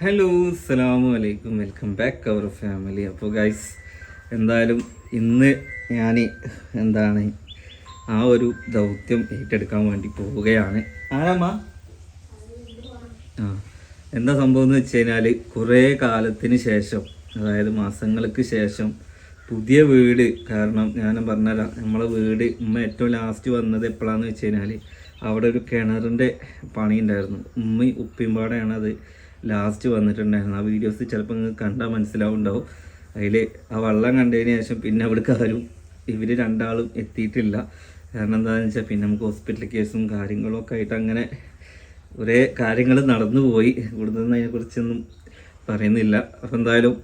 Hello അസ്സലാമു അലൈക്കും welcome back അവർ family അപ്പോൾ ഗൈസ് എന്തായാലും ഇന്ന് ഞാൻ എന്താണ് ആ ഒരു ദൗത്യം ഏറ്റെടുക്കാൻ വേണ്ടി പോവുകയാണ്. ആരാമ്മ? ആ എന്താ സംഭവം എന്ന് വെച്ച് കഴിഞ്ഞാൽ കുറേ കാലത്തിന് ശേഷം അതായത് മാസങ്ങൾക്ക് ശേഷം പുതിയ വീട് കാരണം ഞാൻ പറഞ്ഞുതരാം നമ്മളെ വീട് ഉമ്മ ഏറ്റവും ലാസ്റ്റ് വന്നത് എപ്പോഴാണെന്ന് വെച്ച് കഴിഞ്ഞാൽ അവിടെ ഒരു കിണറിന്റെ പണി ഉണ്ടായിരുന്നു ഉമ്മയും ഉപ്പിമ്പാടെയാണ് അത് ലാസ്റ്റ് വന്നിട്ടുണ്ടായിരുന്നു. ആ വീഡിയോസ് ചിലപ്പോൾ നിങ്ങൾക്ക് കണ്ടാൽ മനസ്സിലാവുണ്ടാവും. അതിൽ ആ വള്ളം കണ്ടതിന് ശേഷം പിന്നെ അവിടേക്ക് ആരും ഇവർ രണ്ടാളും എത്തിയിട്ടില്ല. കാരണം എന്താണെന്ന് വെച്ചാൽ പിന്നെ നമുക്ക് ഹോസ്പിറ്റൽ കേസും കാര്യങ്ങളും ഒക്കെ ആയിട്ട് അങ്ങനെ കുറേ കാര്യങ്ങൾ നടന്നു പോയി. കൂടുതലൊന്നും അതിനെക്കുറിച്ചൊന്നും പറയുന്നില്ല. അപ്പോൾ എന്തായാലും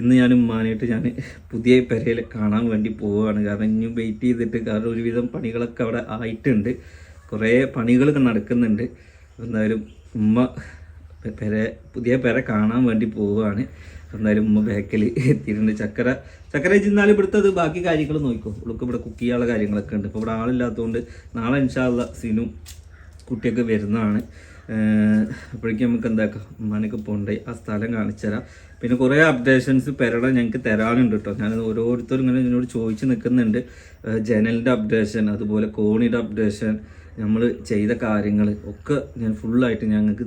ഇന്ന് ഞാൻ ഉമ്മാനായിട്ട് ഞാൻ പുതിയ പെരയിൽ കാണാൻ വേണ്ടി പോവുകയാണ്. കാരണം ഇനിയും വെയിറ്റ് ചെയ്തിട്ട് കാരണം ഒരുവിധം പണികളൊക്കെ അവിടെ ആയിട്ടുണ്ട്. കുറേ പണികൾ നടക്കുന്നുണ്ട്. എന്തായാലും ഉമ്മ പെര പുതിയ പെര കാണാൻ വേണ്ടി പോവുകയാണ്. എന്തായാലും ഉമ്മ ബാക്കിൽ എത്തിയിട്ടുണ്ട്. ചക്കര ചക്കര ചെന്നാലും അത് ബാക്കി കാര്യങ്ങൾ നോക്കിക്കോ ഉൾക്ക് ഇവിടെ കുക്ക് ചെയ്യാനുള്ള കാര്യങ്ങളൊക്കെ ഉണ്ട്. ഇപ്പോൾ ഇവിടെ ആളില്ലാത്തതുകൊണ്ട് നാളെ ഇൻഷാല്ല സിനു കുട്ടിയൊക്കെ വരുന്നതാണ്. അപ്പോഴേക്കും നമുക്ക് എന്താക്കാം? ഉമ്മാനൊക്കെ പോകണ്ടേ ആ സ്ഥലം കാണിച്ചു തരാം പിന്നെ കുറേ അപ്ഡേഷൻസ് പെരട ഞങ്ങൾക്ക് തരാനുണ്ട് കേട്ടോ. ഞാൻ ഓരോരുത്തരും ഇങ്ങനെ എന്നോട് ചോദിച്ച് നിൽക്കുന്നുണ്ട്. ജനലിന്റെ അപ്ഡേഷൻ അതുപോലെ കോണിയുടെ അപ്ഡേഷൻ നമ്മൾ ചെയ്ത കാര്യങ്ങൾ ഒക്കെ ഞാൻ ഫുള്ളായിട്ട് ഞങ്ങൾക്ക്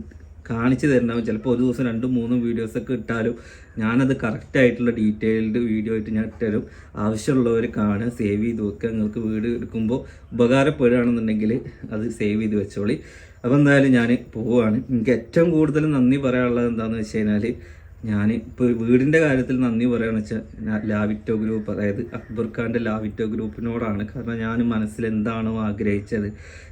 കാണിച്ചു തരണമാവും ചിലപ്പോൾ ഒരു ദിവസം രണ്ടും മൂന്നും വീഡിയോസൊക്കെ ഇട്ടാലും ഞാനത് കറക്റ്റായിട്ടുള്ള ഡീറ്റെയിൽഡ് വീഡിയോ ആയിട്ട് ഞാൻ ഇട്ടുതരും ആവശ്യമുള്ളവർ കാണുക സേവ് ചെയ്ത് വെക്കുക. നിങ്ങൾക്ക് വീട് എടുക്കുമ്പോൾ ഉപകാരപ്പെടുകയാണെന്നുണ്ടെങ്കിൽ അത് സേവ് ചെയ്ത് വെച്ചോളി. അപ്പോൾ എന്തായാലും ഞാൻ പോവുകയാണ് എനിക്ക് ഏറ്റവും കൂടുതൽ നന്ദി പറയാനുള്ളത് എന്താണെന്ന് വെച്ച് കഴിഞ്ഞാൽ ഞാൻ ഇപ്പോൾ വീടിന്റെ കാര്യത്തിൽ നന്ദി പറയുകയാണെന്ന് വെച്ചാൽ ലാവിറ്റോ ഗ്രൂപ്പ് അതായത് അക്ബർ ഖാന്റെ ലാവിറ്റോ ഗ്രൂപ്പിനോടാണ്. കാരണം ഞാൻ മനസ്സിൽ എന്താണോ ആഗ്രഹിച്ചത്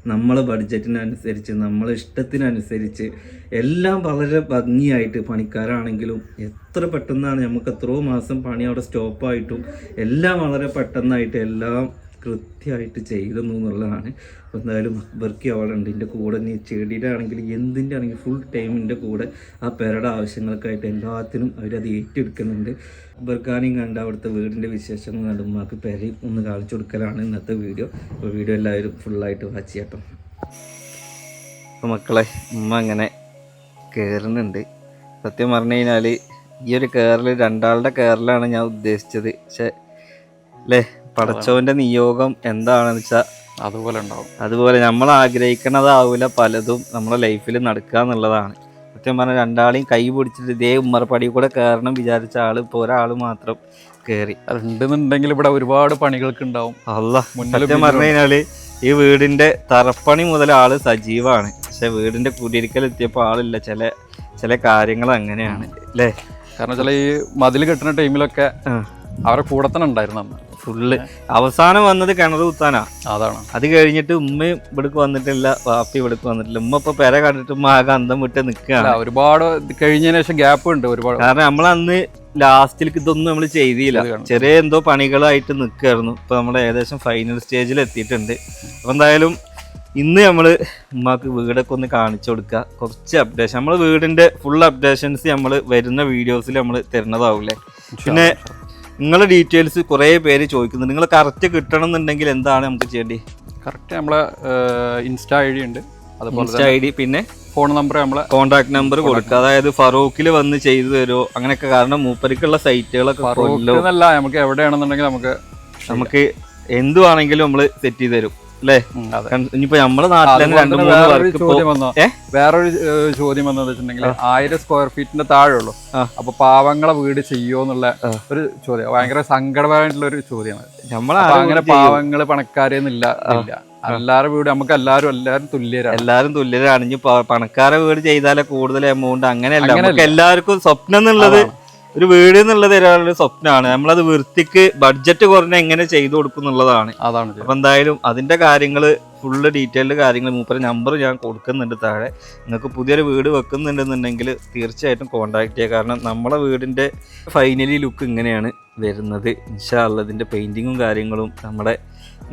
നമ്മളെ ബഡ്ജറ്റിനനുസരിച്ച് നമ്മളെ ഇഷ്ടത്തിനനുസരിച്ച് എല്ലാം വളരെ ഭംഗിയായിട്ട് പണിക്കാരാണെങ്കിലും എത്ര പെട്ടെന്നാണ് നമുക്ക് എത്രയോ മാസം പണി അവിടെ സ്റ്റോപ്പായിട്ടും എല്ലാം വളരെ പെട്ടെന്നായിട്ട് എല്ലാം കൃത്യമായിട്ട് ചെയ്തെന്നു എന്നുള്ളതാണ്. അപ്പോൾ എന്തായാലും അക്ബർക്ക് അവിടെ ഉണ്ട് എന്റെ കൂടെ നീ ചെടിയുടെ ആണെങ്കിൽ എന്തിന്റെ ആണെങ്കിൽ ഫുൾ ടൈം എന്റെ കൂടെ ആ പേരുടെ ആവശ്യങ്ങൾക്കായിട്ട് എല്ലാത്തിനും അവരത് ഏറ്റെടുക്കുന്നുണ്ട്. അക്ബർഖാനെയും കണ്ട് അവിടുത്തെ വീടിന്റെ വിശേഷങ്ങൾ കണ്ട് ഉമ്മാക്ക് പെരയും ഒന്ന് കാണിച്ചു കൊടുക്കലാണ് ഇന്നത്തെ വീഡിയോ. അപ്പോൾ വീഡിയോ എല്ലാവരും ഫുള്ളായിട്ട് വാച്ച് ചെയ്യട്ടോ അപ്പോൾ മക്കളെ ഉമ്മ അങ്ങനെ കയറുന്നുണ്ട് സത്യം പറഞ്ഞു കഴിഞ്ഞാൽ ഈ ഒരു കയറിൽ രണ്ടാളുടെ കയറിലാണ് ഞാൻ ഉദ്ദേശിച്ചത്. പക്ഷേ അല്ലേ? പടച്ചവന്റെ നിയോഗം എന്താണെന്ന് വെച്ചാൽ അതുപോലെ ഉണ്ടാവും. അതുപോലെ നമ്മൾ ആഗ്രഹിക്കണതാവില്ല പലതും നമ്മുടെ ലൈഫിൽ നടക്കുക എന്നുള്ളതാണ്. സത്യം പറഞ്ഞാൽ രണ്ടാളെയും കൈ പിടിച്ചിട്ട് ഇതേ ഉമ്മർപ്പടി കൂടെ കയറണം വിചാരിച്ച ആൾ ഇപ്പോൾ ഒരാൾ മാത്രം കയറി അതുണ്ടെന്നുണ്ടെങ്കിൽ ഇവിടെ ഒരുപാട് പണികൾക്ക് ഉണ്ടാവും. അല്ല സത്യം പറഞ്ഞു കഴിഞ്ഞാൽ ഈ വീടിന്റെ തറപ്പണി മുതൽ ആൾ സജീവാണ്. പക്ഷെ വീടിന്റെ കുടിയിരിക്കൽ എത്തിയപ്പോൾ ആളില്ല. ചില ചില കാര്യങ്ങൾ അങ്ങനെയാണ്. അല്ലേ കാരണം ചില ഈ മതിൽ കെട്ടുന്ന ടൈമിലൊക്കെ അവരെ കൂടെ തന്നെ ഉണ്ടായിരുന്നു അന്ന്. ഫുള്ള്. അവസാനം വന്നത് കിണർ കുത്താനാ. അതാണ്. അത് കഴിഞ്ഞിട്ട് ഉമ്മ ഇവിടേക്ക് വന്നിട്ടില്ല വാപ്പി ഇവിടേക്ക് വന്നിട്ടില്ല. ഉമ്മ ഇപ്പൊ പെര കണ്ടിട്ട് ഉമ്മ ആകെ അന്തം വിട്ട് നിൽക്കുകയാണ് ഒരുപാട് കഴിഞ്ഞതിന് ശേഷം ഗ്യാപ്പ് ഉണ്ട് ഒരുപാട്. കാരണം നമ്മൾ അന്ന് ലാസ്റ്റിലേക്ക് ഇതൊന്നും നമ്മൾ ചെയ്തില്ല. ചെറിയ എന്തോ പണികളായിട്ട് നിൽക്കുകയായിരുന്നു ഇപ്പൊ നമ്മൾ ഏകദേശം ഫൈനൽ സ്റ്റേജിൽ എത്തിയിട്ടുണ്ട്. അപ്പൊ എന്തായാലും ഇന്ന് നമ്മൾ ഉമ്മക്ക് വീടൊക്കെ ഒന്ന് കാണിച്ചു കൊടുക്കുക കുറച്ച് അപ്ഡേഷൻ നമ്മൾ വീടിന്റെ ഫുൾ അപ്ഡേഷൻസ് നമ്മൾ വരുന്ന വീഡിയോസിൽ നമ്മൾ തരുന്നതാവൂലേ. പിന്നെ നിങ്ങളെ ഡീറ്റെയിൽസ് കുറേ പേര് ചോദിക്കുന്നുണ്ട്. നിങ്ങൾ കറക്റ്റ് കിട്ടണം എന്നുണ്ടെങ്കിൽ എന്താണ് നമുക്ക് ചെയ്യേണ്ടി? കറക്റ്റ് നമ്മളെ ഇൻസ്റ്റാ ഐ ഡി ഉണ്ട്. അതുപോലെ ഇൻസ്റ്റ ഐ ഡി പിന്നെ? ഫോൺ നമ്പർ നമ്മളെ കോൺടാക്ട് നമ്പർ കൊടുക്കുക. അതായത് ഫറൂഖിൽ വന്ന് ചെയ്തു തരുമോ? അങ്ങനെയൊക്കെ കാരണം മൂപ്പരിക്കുള്ള സൈറ്റുകളൊക്കെ എന്നല്ല നമുക്ക് എവിടെയാണെന്നുണ്ടെങ്കിൽ നമുക്ക് നമുക്ക് എന്തുവാണെങ്കിലും നമ്മൾ സെറ്റ് ചെയ്ത് തരും. അല്ലേ അതെ. കാരണം ഇനിയിപ്പോ നമ്മുടെ നാട്ടിൽ രണ്ട് മൂന്ന് വേറൊരു ചോദ്യം? വേറൊരു വന്നത് വെച്ചിട്ടുണ്ടെങ്കിൽ ആയിരം സ്ക്വയർ ഫീറ്റിന്റെ താഴെ ഉള്ളൂ അപ്പൊ പാവങ്ങളെ വീട് ചെയ്യോ എന്നുള്ള ഒരു ചോദ്യം. ഭയങ്കര സങ്കടപരമായിട്ടുള്ള ഒരു ചോദ്യമാണ് നമ്മളെ അങ്ങനെ പാവങ്ങൾ പണക്കാരെന്നില്ല ഇല്ല എല്ലാവരുടെ വീട് നമുക്ക് എല്ലാവരും എല്ലാവരും തുല്യരാണ്. എല്ലാരും തുല്യരാണ്. ഇനി പണക്കാരെ വീട് ചെയ്താലേ കൂടുതൽ എമൗണ്ട് അങ്ങനെയല്ല. നമുക്ക് എല്ലാവർക്കും സ്വപ്നം എന്നുള്ളത് ഒരു വീട് എന്നുള്ളത് ഒരാളുടെ സ്വപ്നമാണ് നമ്മളത് വൃത്തിക്ക് ബഡ്ജറ്റ് കുറഞ്ഞ എങ്ങനെ ചെയ്തു കൊടുക്കും എന്നുള്ളതാണ്. അതാണ്. അപ്പൊ എന്തായാലും അതിന്റെ കാര്യങ്ങൾ ഫുള്ള് ഡീറ്റെയിൽഡ് കാര്യങ്ങൾ മൂപ്പര നമ്പർ ഞാൻ കൊടുക്കുന്നുണ്ട് താഴെ. നിങ്ങൾക്ക് പുതിയൊരു വീട് വെക്കുന്നുണ്ടെന്നുണ്ടെങ്കിൽ തീർച്ചയായിട്ടും കോൺടാക്ട് ചെയ്യുക കാരണം നമ്മളെ വീടിന്റെ ഫൈനലി ലുക്ക് ഇങ്ങനെയാണ് വരുന്നത്. ഇൻഷാല്ല ഇതിന്റെ പെയിന്റിങ്ങും കാര്യങ്ങളും നമ്മുടെ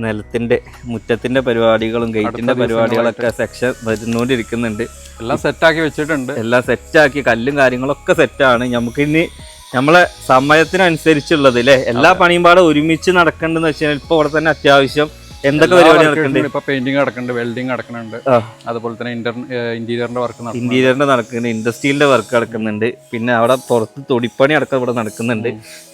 നിലത്തിന്റെ മുറ്റത്തിന്റെ പരിപാടികളും ഗേറ്റിന്റെ പരിപാടികളൊക്കെ സെക്ഷൻ വരുന്നുകൊണ്ടിരിക്കുന്നുണ്ട് എല്ലാം സെറ്റാക്കി വെച്ചിട്ടുണ്ട്. എല്ലാം സെറ്റാക്കി കല്ലും കാര്യങ്ങളൊക്കെ സെറ്റാണ് നമുക്കിനി നമ്മളെ സമയത്തിനനുസരിച്ചുള്ളത് അല്ലേ എല്ലാ പണിയും പാടെ ഒരുമിച്ച് നടക്കേണ്ടതെന്ന് വെച്ചാൽ ഇപ്പോൾ ഇവിടെ തന്നെ അത്യാവശ്യം എന്തൊക്കെ പരിപാടി നടക്കുന്നുണ്ട് ഇപ്പൊ പെയിന്റിങ് നടക്കുന്നുണ്ട് വെൽഡിങ് നടക്കുന്നുണ്ട് അതുപോലെ തന്നെ ഇന്റീരിയറിന്റെ വർക്ക് നടക്കുന്നുണ്ട് ഇന്റീരിയറിന്റെ നടക്കുന്നുണ്ട് ഇൻഡസ്ട്രിയിലെ വർക്ക് നടക്കുന്നുണ്ട് പിന്നെ അവിടെ പുറത്ത് തൊടിപ്പണി അടക്കം ഇവിടെ നടക്കുന്നുണ്ട്.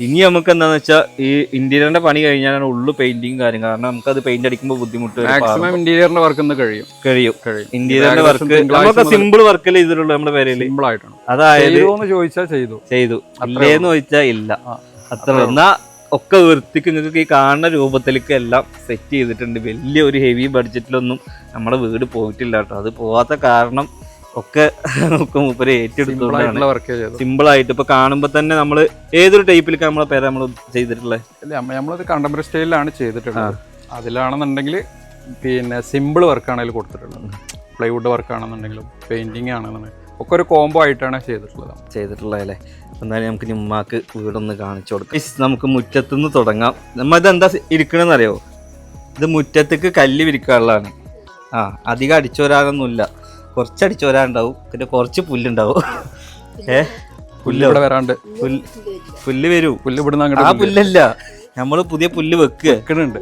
ഇനി നമുക്ക് എന്താന്ന് വെച്ചാൽ ഈ ഇന്റീരിയറിന്റെ പണി കഴിഞ്ഞാലാണ് ഉള്ളു പെയിന്റിങ് കാര്യം. കാരണം നമുക്ക് അത് പെയിന്റ് അടിക്കുമ്പോൾ ബുദ്ധിമുട്ട് മാക്സിമം ഇന്റീരിയറിന്റെ വർക്ക് കഴിയും. കഴിയും. ഇന്റീരിയറിന്റെ വർക്ക് നമുക്ക് സിമ്പിൾ വർക്കല്ലേ ചെയ്തിട്ടുള്ളൂ നമ്മുടെ പേരിൽ സിമ്പിൾ ആയിട്ടാണ്. അതായത് ചോദിച്ചാൽ ചെയ്തു. ചെയ്തു. ഇല്ലേന്ന് ചോദിച്ചാൽ ഇല്ല. അത്ര എന്നാ ഒക്കെ വൃത്തിക്ക് നിങ്ങൾക്ക് ഈ കാണുന്ന രൂപത്തിലേക്ക് എല്ലാം സെറ്റ് ചെയ്തിട്ടുണ്ട്. വലിയ ഒരു ഹെവി ബഡ്ജറ്റിലൊന്നും നമ്മുടെ വീട് പോയിട്ടില്ല കേട്ടോ. അത് പോവാത്ത കാരണം ഒക്കെ ഒക്കെ മൂപ്പര് സിമ്പിൾ സിമ്പിളായിട്ട് ഇപ്പൊ കാണുമ്പോ തന്നെ നമ്മൾ ഏതൊരു ടൈപ്പിലേക്ക് നമ്മളെ പേര് നമ്മൾ ചെയ്തിട്ടുള്ളത് അല്ല നമ്മ- നമ്മളത് കണ്ടംപററി സ്റ്റൈലിലാണ് ചെയ്തിട്ടുള്ളത്. അതിലാണെന്നുണ്ടെങ്കിൽ പിന്നെ സിമ്പിൾ വർക്കാണ് അതിൽ കൊടുത്തിട്ടുള്ളത്. പ്ലൈവുഡ് വർക്ക് ആണെന്നുണ്ടെങ്കിലും പെയിന്റിങ് ആണെന്നുണ്ടെങ്കിലും ഒക്കെ ഒരു കോംബോ ആയിട്ടാണ് ചെയ്തിട്ടുള്ളത്. ചെയ്തിട്ടുള്ളത് അല്ലേ എന്നാലും നമുക്ക് നിമ്മാക്ക് വീടൊന്ന് കാണിച്ചു കൊടുക്കാം. നമുക്ക് മുറ്റത്തുനിന്ന് തുടങ്ങാം. നമ്മ ഇതെന്താ ഇരിക്കണമെന്ന് അറിയോ ഇത് മുറ്റത്തേക്ക് കല്ല് വിരിക്കാനുള്ളതാണ്. ആ അധികം അടിച്ചോരാനൊന്നുമില്ല. കുറച്ച് അടിച്ചോരാനുണ്ടാവും പിന്നെ കുറച്ച് പുല്ലുണ്ടാവും. ഏ? പുല്ല് ഇവിടെ വരാണ്ട്. പുല്ല് പുല്ല് വരൂ. പുല്ല് ഇവിടുന്ന് ആ പുല്ലല്ല. നമ്മൾ പുതിയ പുല്ല് വെക്കുക വെക്കുന്നുണ്ട്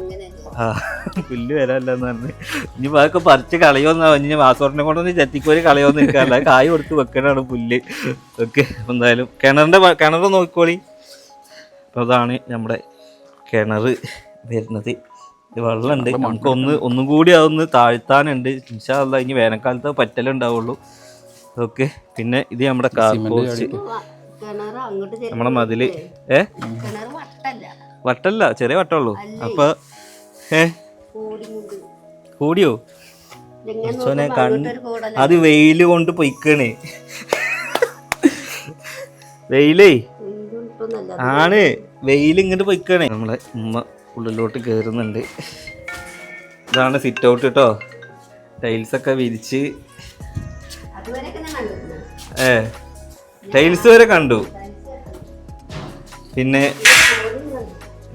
പുല്ല് വരാല്ലെന്ന് പറഞ്ഞ്. ഇനി അതൊക്കെ പറിച്ച് കളയോന്നാ ഇനി വാസോറിനെ കൊണ്ടൊന്ന് ചെത്തിക്കോരി കളയോന്ന് നിൽക്കാറില്ല കായ് കൊടുത്ത് വെക്കണാണ് പുല്ല്. ഓക്കെ എന്തായാലും കിണറിന്റെ കിണർ നോക്കിക്കോളി. അപ്പൊ അതാണ് നമ്മുടെ കിണർ വരുന്നത്. വെള്ളമുണ്ട്. നമുക്ക് ഒന്ന് ഒന്നും കൂടി അതൊന്ന് താഴ്ത്താനുണ്ട്. ഇൻഷാല്ല ഇനി വേനൽക്കാലത്ത് പറ്റലുണ്ടാവുള്ളൂ ഓക്കെ പിന്നെ ഇത് നമ്മുടെ കാർപോസ്റ്റ് നമ്മുടെ മതിൽ. ഏ? വട്ടല്ല. വട്ടല്ല ചെറിയ വട്ടമുള്ളൂ അപ്പൊ കൂടിയോ അച്ഛനെ കണ്ട് അത് വെയിൽ കൊണ്ട് പൊയ്ക്കണേ. വെയിലേ? ആണ്. വെയിൽ ഇങ്ങോട്ട് പൊയ്ക്കണേ. നമ്മളെ ഉമ്മ ഉള്ളിലോട്ട് കയറുന്നുണ്ട് ഇതാണ് സിറ്റ് ഔട്ട് കേട്ടോ ടൈൽസ് ഒക്കെ വിരിച്ച്. ഏ. ടൈൽസ് വരെ കണ്ടു. പിന്നെ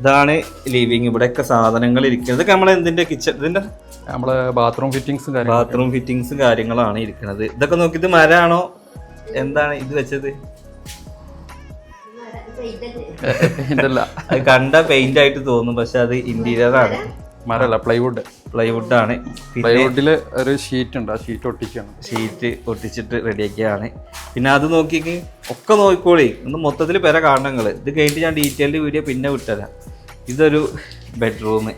ഇതാണ് ലിവിങ് ഇവിടെയൊക്കെ സാധനങ്ങൾ ഇരിക്കുന്നത്. ഇതൊക്കെ നമ്മളെ എന്തിന്റെ കിച്ചൺ ഇതിന്റെ നമ്മളെ ബാത്റൂം കാര്യങ്ങളും ബാത്റൂം ഫിറ്റിങ്സും കാര്യങ്ങളാണ് ഇരിക്കുന്നത്. ഇതൊക്കെ നോക്കി ഇത് മരാണോ? എന്താണ് ഇത് വെച്ചത്? കണ്ട പെയിന്റ് ആയിട്ട് തോന്നും പക്ഷെ അത് ഇന്റീരിയർ ആണ്. മരല്ല പ്ലൈവുഡ് പ്ലൈവുഡ് ആണ്. പ്ലൈവുഡിൽ പ്ലൈവുഡിൽ ഒരു ഷീറ്റ് ഉണ്ട്. ആ ഷീറ്റ് ഒട്ടിക്കാണ്. ഷീറ്റ് ഒട്ടിച്ചിട്ട് റെഡിയാക്കിയാണ് പിന്നെ അത് നോക്കിക്ക്. ഒക്കെ നോക്കിക്കോളി. ഒന്ന് മൊത്തത്തിൽ പെര കാണണം നിങ്ങൾ ഇത് കഴിഞ്ഞിട്ട് ഞാൻ ഡീറ്റെയിൽഡ് വീഡിയോ പിന്നെ വിട്ടുതരാം ഇതൊരു ബെഡ്റൂം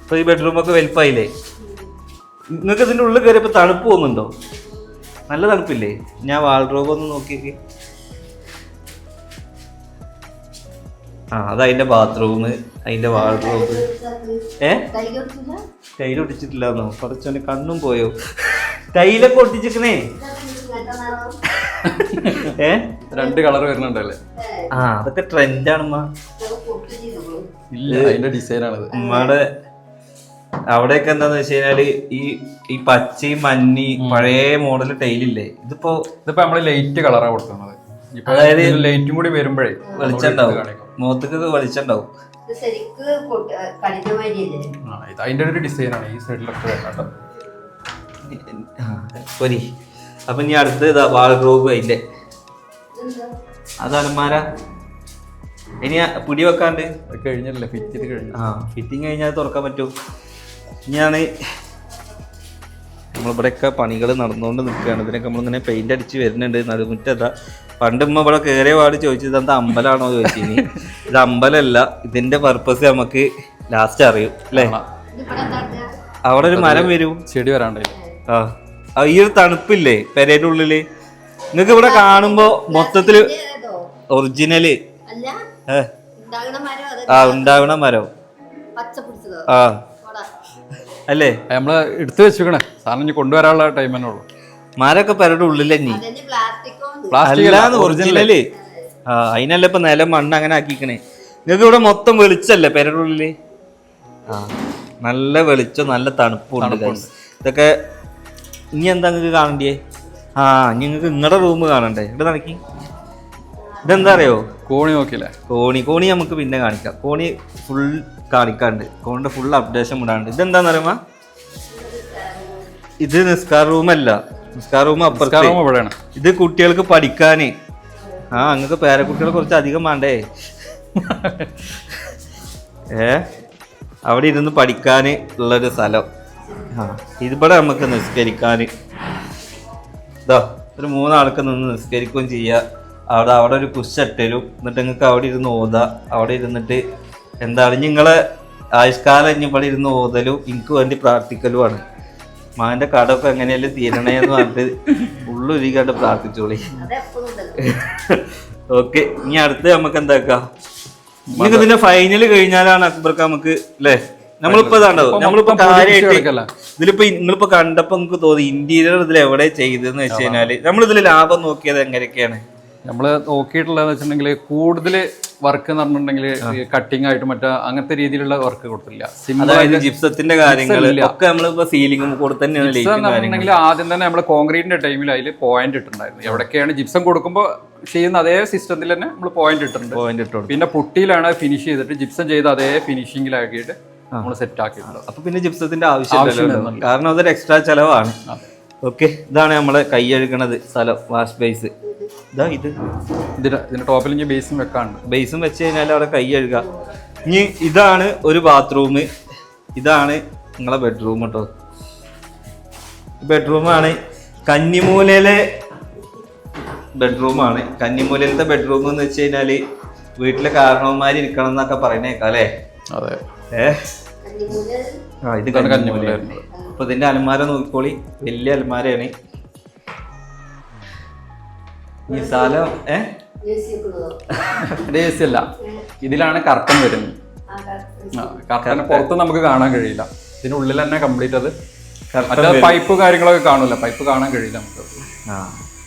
ഇപ്പൊ ഈ ബെഡ്റൂമൊക്കെ വലുപ്പമായില്ലേ നിങ്ങൾക്ക് ഇതിന്റെ ഉള്ളിൽ കയറിയപ്പോൾ തണുപ്പ് പോകുന്നുണ്ടോ നല്ല തണുപ്പില്ലേ? ഞാൻ വാൾഡ്രോബ് ഒന്ന് നോക്കിയേക്ക്. ആ അതതിന്റെ ബാത്റൂമ് ബാത്റൂം അതിന്റെ വാൾഡ്രോബ് ഏ? ടൈൽ ഒട്ടിച്ചിട്ടില്ലെന്നോ? കുറച്ചോനെ കണ്ണും പോയോ? ടൈലൊക്കെ ഒട്ടിച്ചിരിക്കണേ ഏ? രണ്ട് കളർ വരുന്നുണ്ടല്ലേ? ആ അതൊക്കെ ട്രെൻഡാണമ്മ ഇല്ല അതിന്റെ ഡിസൈൻ ആണിത്. ഉമ്മയുടെ അവിടെയൊക്കെ എന്താന്ന് വെച്ച് കഴിഞ്ഞാൽ ഈ ഈ പച്ചയും മഞ്ഞി പഴയ മോഡൽ ടൈലില്ലേ ഇതിപ്പോ ഇതിപ്പോ നമ്മൾ ലൈറ്റ് കളറാണ് കൊടുക്കുന്നത്. ഇപ്പൊ അതായത് ലൈറ്റും കൂടി വരുമ്പോഴേ വെളിച്ചുണ്ടാവും. മുഖത്തേക്ക് വെളിച്ചുണ്ടാവും. ഇത് ശരിക്ക് കൊട്ട്- ആ, അതിന്റെ ഒരു ഡിസൈൻ ആണ്. ഈ സൈഡിലൊക്കെ വരുന്നുണ്ട് പോരി. അപ്പൊ ഇനി അടുത്ത് ഇതാ വാൾഡ്രോബ് അതിന്റെ. അതാണ് അത് അലമാര. ഇനി പിടി വെക്കാണ്ട്. അത് കഴിഞ്ഞല്ലേ ഫിറ്റ് കഴിഞ്ഞു. ആ ഫിറ്റിങ് കഴിഞ്ഞാൽ തുറക്കാൻ പറ്റൂ. ഇനിയാണ് നമ്മളിവിടെയൊക്കെ പണികൾ നടന്നുകൊണ്ട് നിൽക്കുകയാണ്. ഇതിനൊക്കെ നമ്മളിങ്ങനെ പെയിന്റ് അടിച്ച് വരുന്നുണ്ട്. നടുമുറ്റതാ പണ്ട് ഉമ്മ ഇവിടെ കയറിയ പാട് ചോദിച്ചത് എന്താ അമ്പലമാണോ ചോദിച്ചു ഇനി. ഇത് അമ്പലമല്ല ഇതിന്റെ പർപ്പസ് നമുക്ക് ലാസ്റ്റ് അറിയും അല്ലേ? അവിടെ ഒരു മരം വരും. ചെടി വരാണ്ടേ. ആ ആ, ഈ ഒരു തണുപ്പില്ലേ പെരേന്റെ ഉള്ളിൽ? നിങ്ങൾക്ക് ഇവിടെ കാണുമ്പോ മൊത്തത്തിൽ? ഒറിജിനൽ ഏ? ഉണ്ടാകണ മരം ആ ആ. അല്ലേ? നമ്മൾ എടുത്തു വെച്ചേക്കണേ സാധനം ഇനി കൊണ്ടുവരാനുള്ള ടൈം തന്നെ ഉള്ളു. മരൊക്കെ പെരയുടെ ഉള്ളിലെന്നി അതിന് പ്ലാസ്റ്റിക്കോ പ്ലാസ്റ്റിക് അല്ലാന്ന് അല്ലേ ആ അതിനല്ല ഇപ്പൊ നിലം മണ്ണ് അങ്ങനെ ആക്കിക്കണേ നിങ്ങൾക്ക് ഇവിടെ മൊത്തം വെളിച്ചല്ലേ പെരയുടെ ഉള്ളിൽ ആ നല്ല വെളിച്ചം നല്ല തണുപ്പുണ്ട്. ഇതൊക്കെ ഇനി എന്താ നിങ്ങൾക്ക് കാണണ്ടേ ആ നിങ്ങൾക്ക് നിങ്ങളുടെ റൂം കാണണ്ടേ? ഇവിടെ നടക്കി. ഇതെന്താ അറിയോ? കോണി നോക്കിയില്ലേ? കോണി കോണി നമുക്ക് പിന്നെ കാണിക്കാം. കോണി ഫുൾ കാണിക്കാണ്ട്. കോണിന്റെ ഫുൾ അപ്ഡേഷൻ ഇടാണ്ട്. ഇതെന്താന്ന് അറിയുമ്പോ ഇത് നിസ്കാർ റൂമല്ല നിസ്കാർ റൂം അപ്പുറത്ത്. ഇവിടെയാണ്. ഇത് കുട്ടികൾക്ക് പഠിക്കാന് ആ അങ്ങക്ക് പേരക്കുട്ടികൾ കുറച്ച് അധികം വേണ്ടേ? ഏ? അവിടെ ഇരുന്ന് പഠിക്കാൻ ഉള്ളൊരു സ്ഥലം. ആ ഇതിവിടെ നമുക്ക് നിസ്കരിക്കാൻ. ഇതാ ഒരു മൂന്നാൾക്ക് നിന്ന് നിസ്കരിക്കുകയും ചെയ്യുക അവിടെ അവിടെ ഒരു കുശട്ടരും എന്നിട്ട് നിങ്ങൾക്ക് അവിടെ ഇരുന്ന് ഓതാ. അവിടെ ഇരുന്നിട്ട് എന്താണ് നിങ്ങളെ ആയുഷ്കാലം ഇനി ഇവിടെ ഇരുന്ന് ഓതലും എനിക്ക് വേണ്ടി പ്രാർത്ഥിക്കലുമാണ്. മാന്റെ കടമൊക്കെ എങ്ങനെയല്ലേ തീരണേന്ന് പറഞ്ഞിട്ട് ഉള്ളുരുകാണ്ട് പ്രാർത്ഥിച്ചോളി. ഓക്കെ ഇനി അടുത്ത് നമുക്ക് എന്താക്കാം? നിങ്ങൾക്ക് ഇതിന്റെ ഫൈനൽ കഴിഞ്ഞാലാണ് അക്ബർക്ക് നമുക്ക് അല്ലേ? നമ്മളിപ്പോ ഇതാണ്ടോ? നമ്മളിപ്പോ കാര്യമായിട്ട്? ഇതിലിപ്പോ നിങ്ങളിപ്പോ കണ്ടപ്പോ നമുക്ക് തോന്നി ഇന്റീരിയർ ഇതിൽ എവിടെ ചെയ്തെന്ന് വെച്ച് കഴിഞ്ഞാൽ നമ്മൾ ഇതിൽ ലാഭം നോക്കിയത് എങ്ങനെയൊക്കെയാണ്? നമ്മൾ നോക്കിയിട്ടുള്ളതെന്ന് വെച്ചിട്ടുണ്ടെങ്കിൽ കൂടുതൽ വർക്ക് എന്ന് പറഞ്ഞിട്ടുണ്ടെങ്കിൽ കട്ടിങ് ആയിട്ട് മറ്റേ അങ്ങനത്തെ രീതിയിലുള്ള വർക്ക് കൊടുത്തില്ല. സിമ്പിൾ ജിപ്സത്തിന്റെ കാര്യങ്ങൾ. ഒക്കെ നമ്മളിപ്പോ സീലിംഗ് കൂടെ തന്നെയാണ് ആദ്യം തന്നെ നമ്മൾ കോൺക്രീറ്റിന്റെ ടൈമിൽ അതിൽ പോയിന്റ് ഇട്ടിട്ടുണ്ടായിരുന്നു. എവിടെയൊക്കെയാണ് ജിപ്സം കൊടുക്കുമ്പോൾ ചെയ്യുന്ന അതേ സിസ്റ്റത്തിൽ തന്നെ നമ്മൾ പോയിന്റ് ഇട്ടിട്ടുണ്ട്. പോയിന്റ് ഇട്ടുണ്ട് പിന്നെ പുട്ടിയിലാണ് ഫിനിഷ് ചെയ്തിട്ട് ജിപ്സം ചെയ്ത് അതേ ഫിനിഷിംഗിലാക്കിയിട്ട് നമ്മൾ സെറ്റ് ആക്കിയിട്ടുണ്ട് അപ്പൊ പിന്നെ ജിപ്സത്തിന്റെ ആവശ്യം. കാരണം അതൊരു എക്സ്ട്രാ ചെലവാണ്. ഓക്കെ ഇതാണ് നമ്മളെ കൈ കഴുകണത് സ്ഥലം വാഷ് ബേസ് ഇതാ ഇത്. ഇതിന്റെ ഇതിന്റെ ടോപ്പിൽ ഇനി ബേസും വെക്കാണ്ട്. ബേസും വെച്ച് കഴിഞ്ഞാൽ അവിടെ കൈ കഴുകുക. ഇനി ഇതാണ് ഒരു ബാത്റൂം ഇതാണ് നിങ്ങളെ ബെഡ്റൂം കേട്ടോ ബെഡ്റൂമാണ് കന്നിമൂലയിലെ ബെഡ്റൂമാണ് കന്നിമൂലയിലത്തെ ബെഡ്റൂം എന്ന് വെച്ച് കഴിഞ്ഞാൽ വീട്ടിലെ കാരണവന്മാർ ഇരിക്കണം എന്നൊക്കെ പറയണേക്കാം അല്ലേ? അതെ. ഏ? ആ ഇത് കന്നിമൂല കന്നിമൂല. അപ്പൊ ഇതിന്റെ അലമാര നോക്കിക്കോളി. വലിയ അലമാരയാണ്. ഈ സ്ഥലം ഏ? എ സി അല്ല. ഇതിലാണ് കർട്ടൻ വരുന്നത്. കർട്ടൻ പുറത്ത് നമുക്ക് കാണാൻ കഴിയില്ല. ഇതിനുള്ളിൽ തന്നെ കംപ്ലീറ്റ് അത്. പൈപ്പ് കാര്യങ്ങളൊക്കെ കാണൂല. പൈപ്പ് കാണാൻ കഴിയില്ല നമുക്ക്.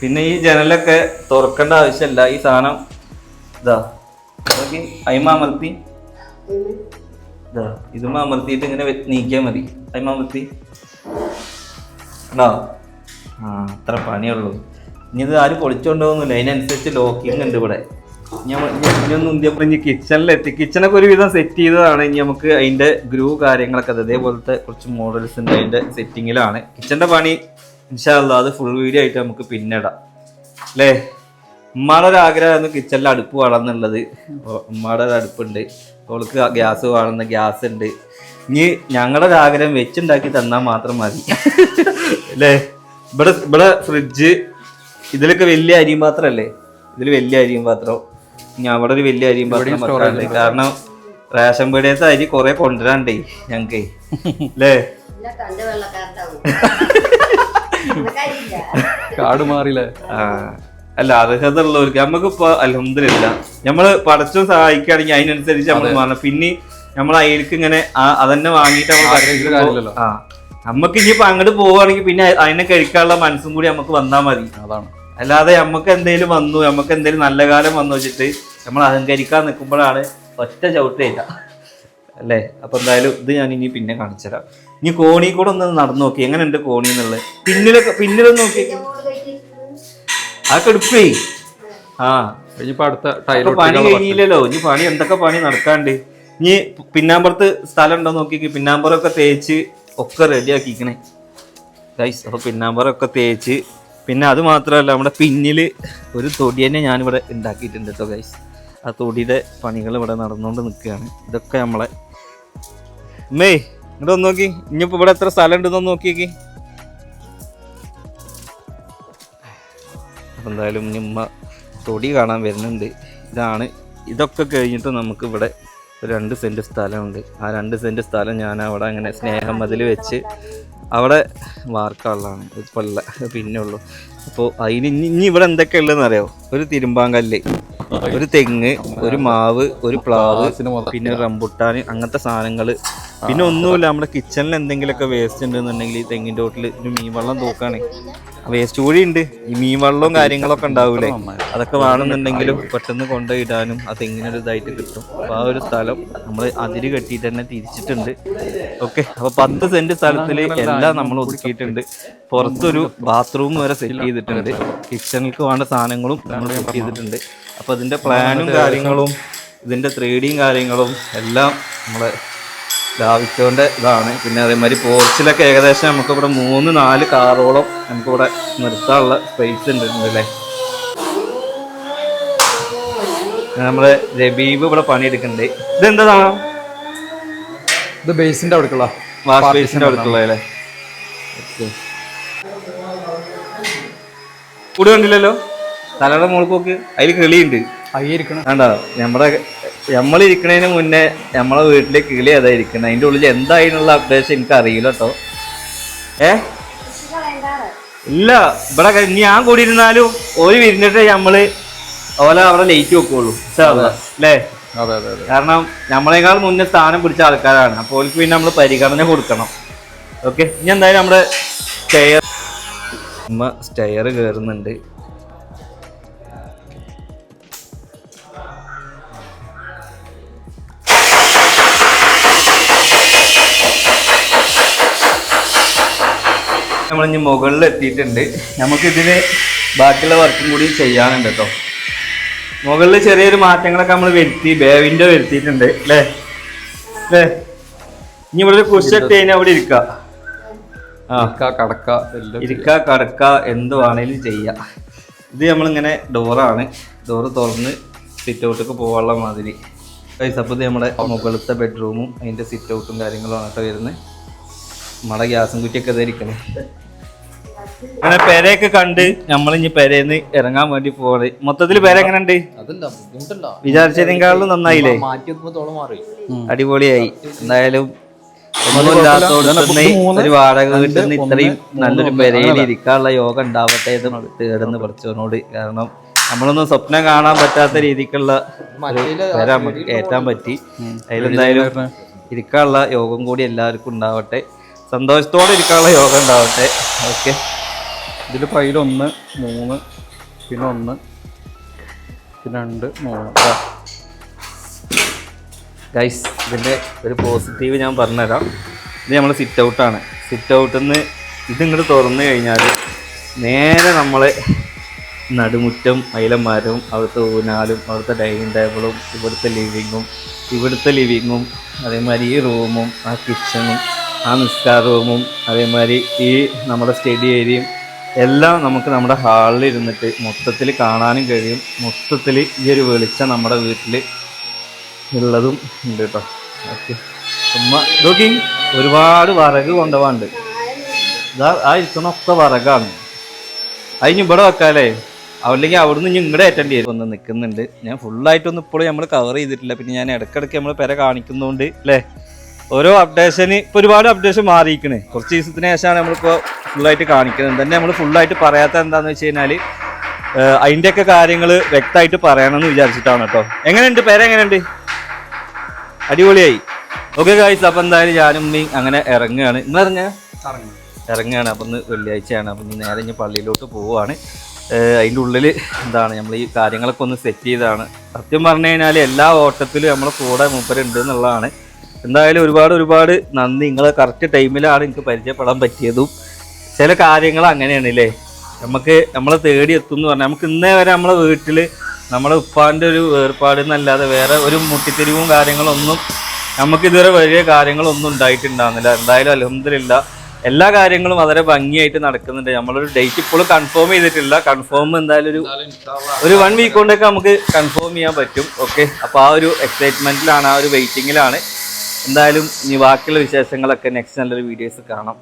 പിന്നെ ഈ ജനലൊക്കെ തുറക്കേണ്ട ആവശ്യമില്ല. ഈ സാധനം ഇതാ. നോക്കി അയിമ അമർത്തി ഇതാ ഇതും അമർത്തിയിട്ട് ഇങ്ങനെ നീക്കിയാൽ മതി. ടൈം അമർത്തി. ഉണ്ടോ ആ അത്ര പണിയുള്ളൂ. ഇനി ഇത് ആരും പൊളിച്ചോണ്ടോന്നില്ല. അതിനനുസരിച്ച് ലോക്കിംഗ് ഉണ്ട് ഇവിടെ. നമ്മ- ഇനി കിച്ചണിലെത്തി കിച്ചണൊക്കെ ഒരുവിധം സെറ്റ് ചെയ്തതാണ്. ഇനി നമുക്ക് അതിന്റെ ഗ്രൂ കാര്യങ്ങളൊക്കെ അത് അതേപോലത്തെ കുറച്ച് മോഡൽസ് ഉണ്ട് അതിന്റെ സെറ്റിങ്ങിലാണ് കിച്ചന്റെ പണി ഇൻഷാല്ല അത് ഫുൾ വീഡിയോ ആയിട്ട് നമുക്ക് പിന്നിടാം അല്ലേ ഉമ്മാടെ ഒരു ആഗ്രഹമായിരുന്നു കിച്ചണിൽ അടുപ്പ് വളർന്നുള്ളത്. അപ്പോൾ ഉമ്മാടെ ഒരു അടുപ്പുണ്ട്. അവൾക്ക് ഗ്യാസ് വേണമെന്ന് ഗ്യാസ് ഉണ്ട് ഇനി ഞങ്ങളുടെ ഒരു ആഗ്രഹം വെച്ചുണ്ടാക്കി തന്നാൽ മാത്രം മതി. അല്ലേ? ഇവിടെ ഇവിടെ ഫ്രിഡ്ജ് ഇതിലൊക്കെ വലിയ അരിയും പാത്രമല്ലേ ഇതിൽ വലിയ അരിയും പാത്രം ഇനി അവിടെ ഒരു വലിയ അരിയും പാത്രം വെക്കാണ്ട് കാരണം റേഷൻ പീടിയത്തെ അരി കുറെ കൊണ്ടുവരാണ്ടേ ഞങ്ങൾക്ക് അല്ലേ? കാട് മാറിയില്ലേ? ആ, അല്ല അർഹത ഉള്ളവർക്ക് നമുക്കിപ്പോ അലഹമില്ല നമ്മൾ പടച്ചും സഹായിക്കുകയാണെങ്കിൽ അതിനനുസരിച്ച് നമ്മൾ മാറണം. പിന്നെ നമ്മൾ അയൽക്ക് ഇങ്ങനെ അതന്നെ വാങ്ങിയിട്ട് നമ്മൾ. ആ. നമുക്ക് ഇനിയിപ്പോ അങ്ങോട്ട് പോവുകയാണെങ്കിൽ പിന്നെ അതിനെ കഴിക്കാനുള്ള മനസ്സും കൂടി നമുക്ക് വന്നാൽ മതി. അതാണ്. അല്ലാതെ നമുക്ക് എന്തെങ്കിലും വന്നു നമുക്ക് എന്തെങ്കിലും നല്ല കാലം വന്നു വെച്ചിട്ട് നമ്മൾ അഹങ്കരിക്കാൻ നിൽക്കുമ്പോഴാണ് ഒറ്റ ചവിട്ടേറ്റ അല്ലേ? അപ്പൊ എന്തായാലും ഇത് ഞാൻ ഇനി പിന്നെ കാണിച്ചുതരാം. ഇനി കോണി കൂടെ ഒന്ന് നടന്നു നോക്കി. എങ്ങനെയുണ്ട് കോണി എന്നുള്ളത്? പിന്നിലൊക്കെ പിന്നിലൊന്ന് നോക്കി. അതൊക്കെ എടുപ്പേ ആ ഇനിയിപ്പോ അടുത്ത ഇപ്പൊ പണി കഴിഞ്ഞില്ലല്ലോ. ഇനി പണി എന്തൊക്കെ പണി നടക്കാണ്ട്? ഇനി പിന്നാമ്പുറത്ത് സ്ഥലം ഉണ്ടോ നോക്കി പിന്നാമ്പുറമൊക്കെ തേച്ച് ഒക്കെ റെഡി ആക്കിക്കണേ. ഗൈസ് അപ്പൊ പിന്നാമ്പുറമൊക്കെ തേച്ച്. പിന്നെ അത് മാത്രമല്ല നമ്മുടെ പിന്നിൽ ഒരു തൊടി തന്നെ ഞാനിവിടെ ഉണ്ടാക്കിയിട്ടുണ്ട് കേട്ടോ ഗൈസ് ആ തൊടിയുടെ പണികൾ ഇവിടെ നടന്നുകൊണ്ട് നിൽക്കുകയാണ്. ഇതൊക്കെ നമ്മളെ മേ ഇങ്ങോട്ട് ഒന്ന് നോക്കി. ഇനിയിപ്പോ ഇവിടെ എത്ര സ്ഥലം ഉണ്ടെന്ന് നോക്കിയേക്ക്. അപ്പൊ എന്തായാലും നിമ്മ തൊടി കാണാൻ വരുന്നുണ്ട്. ഇതാണ് ഇതൊക്കെ കഴിഞ്ഞിട്ട് നമുക്ക് ഇവിടെ ഒരു രണ്ട് സെന്റ് സ്ഥലമുണ്ട്. ആ രണ്ട് സെന്റ് സ്ഥലം ഞാൻ അവിടെ അങ്ങനെ സ്നേഹം അതിൽ വെച്ച് അവിടെ വാർക്കാനുള്ളതാണ് ഇപ്പോൾ അല്ല പിന്നെ ഉള്ളു. അപ്പോൾ അതിന് ഇനി ഇനി ഇവിടെ എന്തൊക്കെ ഉള്ളതെന്ന് അറിയാമോ ഒരു തിരുമ്പാങ്കല്ല് ഒരു തെങ്ങ് ഒരു മാവ് ഒരു പ്ലാവ് പിന്നെ ഒരു റംബുട്ടാൻ അങ്ങനത്തെ സാധനങ്ങൾ പിന്നെ ഒന്നുമില്ല നമ്മുടെ കിച്ചണിൽ എന്തെങ്കിലുമൊക്കെ വേസ്റ്റ് ഉണ്ടെന്നുണ്ടെങ്കിൽ ഈ തെങ്ങിന്റെ തോട്ടിൽ ഒരു മീൻ വെള്ളം തൂക്കാണ്. വേസ്റ്റ് കൂടി ഉണ്ട്. ഈ മീൻ വെള്ളവും കാര്യങ്ങളൊക്കെ ഉണ്ടാവൂലേ? അതൊക്കെ വേണമെന്നുണ്ടെങ്കിലും പെട്ടെന്ന് കൊണ്ടുപോയി ഇടാനും ആ തെങ്ങിനൊരു ഇതായിട്ട് കിട്ടും. അപ്പോൾ ആ ഒരു സ്ഥലം നമ്മൾ അതിര് കെട്ടിയിട്ട് തന്നെ തിരിച്ചിട്ടുണ്ട്. ഓക്കെ അപ്പോൾ പത്ത് സെന്റ് സ്ഥലത്തിൽ എല്ലാം നമ്മൾ ഒതുക്കിയിട്ടുണ്ട്. പുറത്തൊരു ബാത്റൂം വരെ സെറ്റ് ചെയ്തിട്ടുണ്ട്. കിച്ചണിലേക്ക് വേണ്ട സാധനങ്ങളും നമ്മൾ സെറ്റ് ചെയ്തിട്ടുണ്ട്. അപ്പോൾ അതിന്റെ പ്ലാനും കാര്യങ്ങളും ഇതിന്റെ ത്രീ ഡിയും കാര്യങ്ങളും എല്ലാം നമ്മളെ ലാവിച്ചോന്റെ ഇതാണ്. പിന്നെ അതേമാതിരി പോർച്ചിലൊക്കെ ഏകദേശം നമുക്ക് ഇവിടെ മൂന്ന് നാല് കാറോളം നമുക്കിവിടെ നിർത്താനുള്ള സ്പേസ് ഉണ്ട് അല്ലേ നമ്മുടെ രബീബ് ഇവിടെ പണിയെടുക്കുന്നുണ്ട്. ഇതെന്താ? സാധനം ഇത് ബേസിന്റെ അവിടേക്കുള്ള വാഷ് അടുത്തുള്ള അല്ലേ? കൂടി കണ്ടില്ലല്ലോ? തലയുടെ മുകൾക്ക് നോക്ക്. അതിൽ കിളിയുണ്ട്. അയ്യിരിക്കണം നമ്മളിരിക്കണതിന് മുന്നേ നമ്മളെ വീട്ടിലെ കിളി അതാ ഇരിക്കുന്നത് അതിന്റെ ഉള്ളിൽ എന്തായിരുന്നുള്ള അപ്ഡേഷൻ എനിക്ക് അറിയില്ല കേട്ടോ ഏ? ഇല്ല ഇവിടെ ഇനി ഞാൻ കൂടി ഇരുന്നാലും ഒരു വിരിഞ്ഞിട്ട് നമ്മൾ ഓല അവിടെ ലേറ്റ് വെക്കുള്ളൂ അല്ലേ? അതെ അതെ അതെ. കാരണം നമ്മളെക്കാൾ മുന്നേ സ്ഥാനം പിടിച്ച ആൾക്കാരാണ്. അപ്പോൾ ഓർക്ക് പിന്നെ നമ്മൾ പരിഗണന കൊടുക്കണം. ഓക്കെ? ഇനി എന്തായാലും നമ്മുടെ സ്റ്റെയർ സ്റ്റെയർ കയറുന്നുണ്ട് നമ്മളിഞ്ഞ് മുകളിൽ എത്തിയിട്ടുണ്ട്. നമുക്കിതിന് ബാക്കിയുള്ള വർക്കും കൂടി ചെയ്യാനുണ്ട് കേട്ടോ മുകളിൽ ചെറിയൊരു മാറ്റങ്ങളൊക്കെ നമ്മൾ വരുത്തി ബേവിന്റെ വരുത്തിയിട്ടുണ്ട് അല്ലേ അല്ലേ ഇനി ഇവിടെ ഒരു കുറിച്ചിട്ട് കഴിഞ്ഞാൽ അവിടെ ഇരിക്ക. ആ. ഇരിക്ക, കടക്ക ഇരിക്ക കടക്ക എന്ത് വേണേലും ചെയ്യാം. ഇത് നമ്മളിങ്ങനെ ഡോറാണ് ഡോറ് തുറന്ന് സിറ്റ് ഔട്ടൊക്കെ പോകാനുള്ള മാതിരി. അപ്പോൾ ഇത് നമ്മുടെ മുകളിലത്തെ ബെഡ്റൂമും അതിന്റെ സിറ്റ് ഔട്ടും കാര്യങ്ങളും ആണ് കേട്ടോ വരുന്നത്. നമ്മുടെ ഗ്യാസും കുറ്റിയൊക്കെ ധരിക്കണം അങ്ങനെ പെരയൊക്കെ കണ്ട് നമ്മളിഞ്ഞ് പെരേന്ന് ഇറങ്ങാൻ വേണ്ടി പോവാണ്. മൊത്തത്തിൽ പെര എങ്ങനെ ഉണ്ട് അതല്ല ബുദ്ധിമുട്ടല്ല. വിചാരിച്ചതിനേക്കാളും നന്നായില്ലേ? മാറ്റി മാറി. അടിപൊളിയായി. എന്തായാലും ഒന്നുമില്ലാത്തോടത്തുനിന്ന് ഒരു വാടക കിട്ടുന്ന ഇത്രയും നല്ലൊരു പെരയിൽ ഇരിക്കാനുള്ള യോഗം ഉണ്ടാവട്ടെ എന്ന് തേടുന്ന പഠിച്ചവനോട്. കാരണം നമ്മളൊന്നും സ്വപ്നം കാണാൻ പറ്റാത്ത രീതിക്കുള്ള പെര നമുക്ക് കയറ്റാൻ പറ്റി. അതിലെന്തായാലും ഇരിക്കാനുള്ള യോഗം കൂടി എല്ലാവർക്കും ഉണ്ടാവട്ടെ. സന്തോഷത്തോടെ ഇരിക്കാനുള്ള യോഗ ഉണ്ടാവട്ടെ. ഓക്കെ ഇതിൽ ഒന്ന് മൂന്ന് പിന്നെ ഒന്ന് പിന്നെ രണ്ട് മൂന്ന്. ഗൈസ് ഇതിന്റെ ഒരു പോസിറ്റീവ് ഞാൻ പറഞ്ഞുതരാം. ഇത് നമ്മൾ സിറ്റ് ഔട്ടാണ് സിറ്റ് ഔട്ടിൽ നിന്ന് ഇതിങ്ങോട്ട് തുറന്നു കഴിഞ്ഞാൽ നേരെ നമ്മൾ നടുമുറ്റം അയിലന്മാരും അവിടുത്തെ ഊനാലും അവിടുത്തെ ഡൈനിങ് ടേബിളും ഇവിടുത്തെ ലിവിങ്ങും ഇവിടുത്തെ ലിവിങ്ങും അതേമാതിരി ഈ റൂമും ആ കിച്ചണും ആ നിസ്കാര റൂമും അതേമാതിരി ഈ നമ്മുടെ സ്റ്റഡി ഏരിയയും എല്ലാം നമുക്ക് നമ്മുടെ ഹാളിൽ ഇരുന്നിട്ട് മൊത്തത്തിൽ കാണാനും കഴിയും. മൊത്തത്തിൽ ഈ ഒരു വെളിച്ചം നമ്മുടെ വീട്ടിൽ ഉള്ളതും ഉണ്ട് കേട്ടോ. ഓക്കെ. ഉമ്മ നോക്കി. ഒരുപാട് വറക് കൊണ്ടുപോകാണ്ട്. ഇതാ ആ ഇരിക്കണൊക്കെ വിറകാണ് അതിന് ഇവിടെ വെക്കാല്ലേ? അല്ലെങ്കിൽ അവിടുന്ന് ഇനി ഇങ്ങടെ അറ്റൻഡ് ചെയ്ത് ഒന്ന് നിൽക്കുന്നുണ്ട്. ഞാൻ ഫുള്ളായിട്ടൊന്നും ഇപ്പോഴും നമ്മൾ കവർ ചെയ്തിട്ടില്ല. പിന്നെ ഞാൻ ഇടയ്ക്കിടയ്ക്ക് നമ്മൾ പെര കാണിക്കുന്നതുകൊണ്ട് അല്ലേ? ഓരോ അപ്ഡേഷന് ഇപ്പോൾ ഒരുപാട് അപ്ഡേഷൻ മാറിയിരിക്കണ്. കുറച്ച് ദിവസത്തിന് ശേഷമാണ് നമ്മളിപ്പോൾ ഫുള്ളായിട്ട് കാണിക്കുന്നത്. തന്നെ നമ്മൾ ഫുള്ളായിട്ട് പറയാത്ത എന്താണെന്ന് വെച്ച് കഴിഞ്ഞാൽ അതിന്റെയൊക്കെ കാര്യങ്ങൾ വ്യക്തമായിട്ട് പറയണമെന്ന് വിചാരിച്ചിട്ടാണ് കേട്ടോ. എങ്ങനെയുണ്ട്? പേര എങ്ങനെയുണ്ട്? അടിപൊളിയായി. ഓക്കെ കാഴ്ച അപ്പം എന്തായാലും ഞാനും ഉമ്മയും അങ്ങനെ ഇറങ്ങുകയാണ്. ഇന്ന് ഇറങ്ങുക? ഇറങ്ങുകയാണ്. അപ്പം ഇന്ന് വെള്ളിയാഴ്ചയാണ്. അപ്പം നേരെ ഇനി പള്ളിയിലോട്ട് പോവുകയാണ്. അതിന്റെ ഉള്ളിൽ എന്താണ് നമ്മൾ ഈ കാര്യങ്ങളൊക്കെ ഒന്ന് സെറ്റ് ചെയ്തതാണ്. സത്യം പറഞ്ഞു കഴിഞ്ഞാൽ എല്ലാ ഓട്ടത്തിലും നമ്മളെ കൂടെ മൂപ്പരുണ്ട് എന്നുള്ളതാണ്. എന്തായാലും ഒരുപാട് ഒരുപാട് നന്ദി. നിങ്ങൾ കറക്റ്റ് ടൈമിലാണ് എനിക്ക് പരിചയപ്പെടാൻ പറ്റിയതും ചില കാര്യങ്ങൾ അങ്ങനെയാണ് അല്ലേ നമുക്ക് നമ്മളെ തേടി എത്തും എന്ന് പറഞ്ഞാൽ നമുക്ക് ഇന്നേ വരെ നമ്മളെ വീട്ടിൽ നമ്മളെ ഉപ്പാന്റെ ഒരു വേർപാട് എന്നല്ലാതെ വേറെ ഒരു മുട്ടിത്തിരിവും കാര്യങ്ങളൊന്നും നമുക്ക് ഇതുവരെ വലിയ കാര്യങ്ങളൊന്നും ഉണ്ടായിട്ടുണ്ടാകുന്നില്ല എന്തായാലും അലഹമില്ല എല്ലാ കാര്യങ്ങളും വളരെ ഭംഗിയായിട്ട് നടക്കുന്നുണ്ട്. നമ്മളൊരു ഡേറ്റ് ഇപ്പോഴും കൺഫേം ചെയ്തിട്ടില്ല. കൺഫേം എന്തായാലും ഒരു ഒരു വൺ വീക്ക് കൊണ്ടൊക്കെ നമുക്ക് കൺഫേം ചെയ്യാൻ പറ്റും. ഓക്കെ അപ്പോൾ ആ ഒരു എക്സൈറ്റ്മെന്റിലാണ് ആ ഒരു വെയിറ്റിങ്ങിലാണ് എന്തായാലും ഇനി ബാക്കിയുള്ള വിശേഷങ്ങളൊക്കെ നെക്സ്റ്റ് നല്ലൊരു വീഡിയോസ് കാണാം.